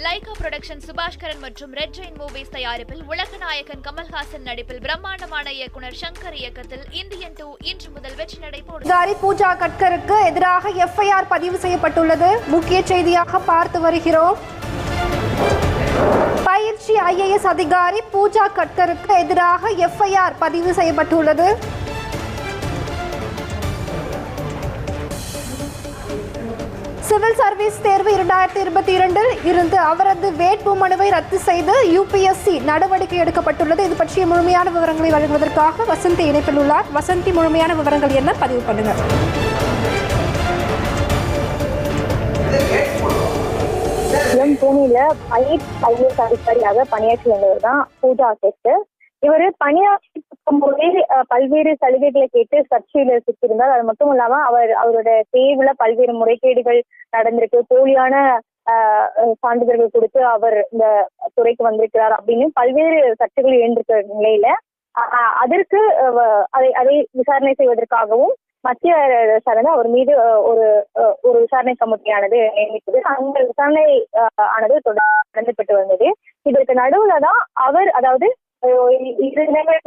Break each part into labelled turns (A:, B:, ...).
A: Lyca production Subaskaran மற்றும் red Jain movies தயாரிப்பில் உலக நாயகன் கமல்ஹாசன் நடிப்பில் பிரம்மாண்டமான இயக்குனர் சங்கர் இயக்கத்தில் இந்தியன் டூ இன்று முதல் வெற்றி நடைபோடும்
B: அதிகாரி பூஜா கட்கருக்கு எதிராக எஃப்ஐஆர் பதிவு செய்யப்பட்டுள்ளது. முக்கிய செய்தியாக பார்த்து வருகிறோம். பயிற்சி ஐஏஎஸ் அதிகாரி பூஜா கட்கருக்கு எதிராக எஃப்ஐஆர் பதிவு செய்யப்பட்டுள்ளது. சிவில் சர்வீஸ் தேர்வு இரண்டாயிரத்தி இருபத்தி இரண்டில் இருந்து அவரது வேட்பு மனுவை ரத்து செய்து யூபிஎஸ்சி நடவடிக்கை எடுக்கப்பட்டுள்ளது. இது பற்றிய முழுமையான விவரங்களை வழங்குவதற்காக வசந்தி இணைப்பில் உள்ளார். வசந்தி முழுமையான விவரங்கள் என்ன? பதிவு பண்ணுங்க.
C: எம் பூமியில பயிர் ஐஏஎஸ் அதிகாரியாக பணியாற்றி வந்தவர் தான் பூஜா டெஸ்ட் இவர் பணியாற்றி போதே பல்வேறு சலுகைகளை கேட்டு சர்ச்சையில சிக்கியிருந்தார் அது மட்டும் இல்லாம அவர் அவரோட தேர்வுல பல்வேறு முறைகேடுகள் நடந்திருக்கு. போலியான சான்றிதழ்கள் கொடுத்து அவர் இந்த துறைக்கு வந்திருக்கிறார் அப்படின்னு பல்வேறு சர்ச்சைகள் எழுந்திருக்கிற நிலையில அதற்கு வ- அதை அதை விசாரணை செய்வதற்காகவும் மத்திய அரசானது அவர் மீது ஒரு ஒரு விசாரணை கமிட்டியானது நியமித்தது. அந்த விசாரணை ஆனது தொடர்ந்து நடந்துபட்டு வந்தது. இதற்கு நடுவுல தான் அவர் அதாவது இரு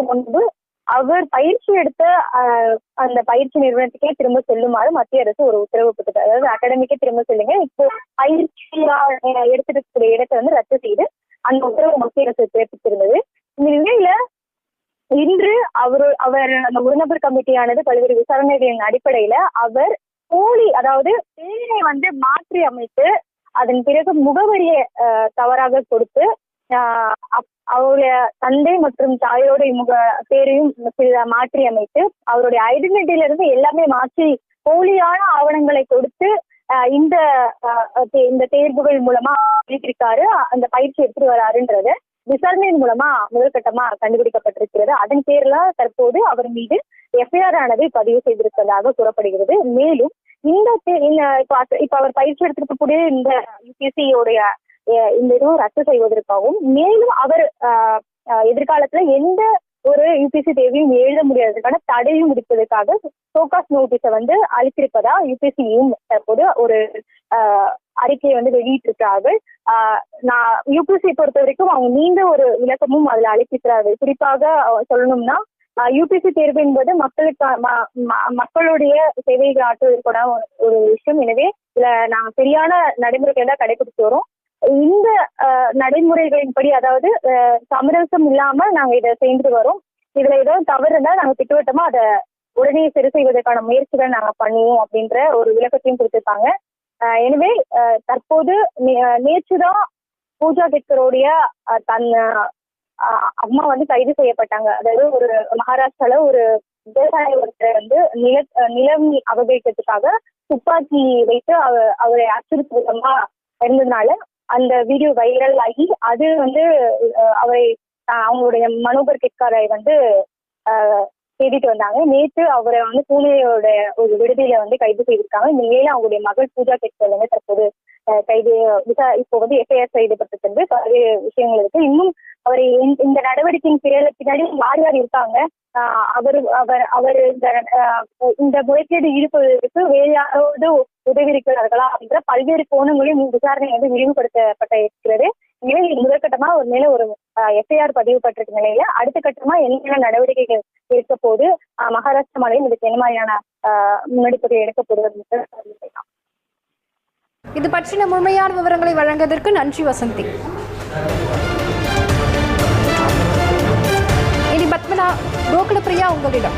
C: முன்பு அவர் பயிற்சி எடுத்த அந்த பயிற்சி நிறுவனத்துக்கே திரும்ப சொல்லுமாறு மத்திய அரசு ஒரு உத்தரவு போட்டது அதாவது அகாடமிக்கே திரும்ப சொல்லுங்க. இப்போ பயிற்சியா அஹ், இடத்தை வந்து ரத்து செய்து அந்த உத்தரவு மத்திய அரசு பிறப்பித்திருந்தது. இந்த நிலையில இன்று அவர் அவர் அந்த உறுநபர் கமிட்டியானது பல்வேறு விசாரணைகளின் அடிப்படையில அவர் போலி அதாவது பேரை வந்து மாற்றி அமைத்து அதன் பிறகு முகவரியை தவறாக கொடுத்து ஆஹ், அவருடைய தந்தை மற்றும் தாயோடைய முக பேரையும் மாற்றி அமைத்து அவருடைய ஐடென்டிட்டியில இருந்து எல்லாமே மாற்றி போலியான ஆவணங்களை கொடுத்து இந்த இந்த தேர்வுகள் மூலமா இருக்காரு அந்த பயிற்சி எடுத்துட்டு வராருன்றது விசாரணையின் மூலமா முதற்கட்டமா கண்டுபிடிக்கப்பட்டிருக்கிறது. அதன் பேர்ல தற்போது அவர் மீது எஃப்ஐஆர் ஆனது பதிவு செய்திருப்பதாக கூறப்படுகிறது. மேலும் இந்த இந்த- இப்ப இப்ப அவர் பயிற்சி எடுத்திருக்கக்கூடிய இந்த யூபிஎஸ்சியோடைய இந்த இதுவும் ரத்து செய்வதற்காகவும் மேலும் அவர் எதிர்காலத்துல எந்த ஒரு யூபிசி தேர்வையும் எழுத முடியாததுக்கான தடையும் விடுப்பதற்காக சோகாஸ் நோட்டீஸை வந்து அளித்திருப்பதா யூபிஎஸ்சியும் தற்போது ஒரு அறிக்கையை வந்து வெளியிட்டிருக்கிறார்கள். நான் யூபிசி பொறுத்த வரைக்கும் அவங்க நீண்ட ஒரு விளக்கமும் அதுல அளித்திருக்கிறார்கள். குறிப்பாக சொல்லணும்னா யூபிசி தேர்வு என்பது மக்களுக்கு ம- ம- மக்களுடைய சேவைகள் ஆற்றுவதற்கான ஒரு விஷயம். எனவே இதுல நாங்க சரியான நடைமுறைகளை தான் கடைபிடிச்சு வரோம். இந்த நடைமுறைகளின்படி அதாவது சமரசம் இல்லாம நாங்க இதை செய்துட்டு வரோம். இதுல ஏதாவது தவறு இருந்தா நாங்க திட்டவட்டமா அதை உடனே சரி செய்வதற்கான முயற்சிகளை நாங்க பண்ணுவோம் அப்படின்ற ஒரு விளக்கத்தையும் கொடுத்திருக்காங்க. எனவே தற்போது நே- நேற்றுதான் பூஜா கெட்கருடைய தன் அம்மா வந்து கைது செய்யப்பட்டாங்க. அதாவது ஒரு மகாராஷ்டிரால ஒரு விவசாய ஒருத்தர் வந்து நில நிலம் அபகரிக்கிறதுக்காக துப்பாக்கி வைத்து அவ அவரை அச்சுறுத்தமா இருந்ததுனால அந்த வீடியோ வைரல் ஆகி அது வந்து அவரை அவங்களுடைய மனோகர் கெட்காரை வந்து தேடிட்டு வந்தாங்க. நேற்று அவரை வந்து பூனேயோட ஒரு விடுதியில வந்து கைது செய்திருக்காங்க. இந்த நிலையில அவங்களுடைய மகள் பூஜா கெட்கர் வந்து தற்போது. கைது விசா இப்போ வந்து எஃப்ஐஆர் செய்யப்பட்டிருக்கு பல்வேறு விஷயங்கள் இருக்கு. இன்னும் அவர் இந்த- நடவடிக்கையின் பிறகு பின்னாடி யார் யார் இருக்காங்க? அவர் அவர் அவர் இந்த இந்த முறைகேடு ஈடுபடுவதற்கு வேறு யாராவது உதவி இருக்கிறார்களா அப்படின்ற பல்வேறு கோணங்களையும் விசாரணை வந்து விரிவுபடுத்தப்பட்ட இருக்கிறது. எனவே இது முதற்கட்டமா ஒரு மேல ஒரு எஃப்ஐஆர் பதிவு பட்டிருக்க நிலையில அடுத்த கட்டமா என்னென்ன நடவடிக்கைகள் இருக்க போது மகாராஷ்டிரா மாநிலம் இதுக்கு என்ன மாதிரியான முன்னெடுப்புகள் எடுக்கப்படுவது
B: இது பற்றின முழுமையான விவரங்களை வழங்குவதற்கு நன்றி வசந்தி. இனி பத்மனா கோகுலப்பிரியா உங்களிடம்.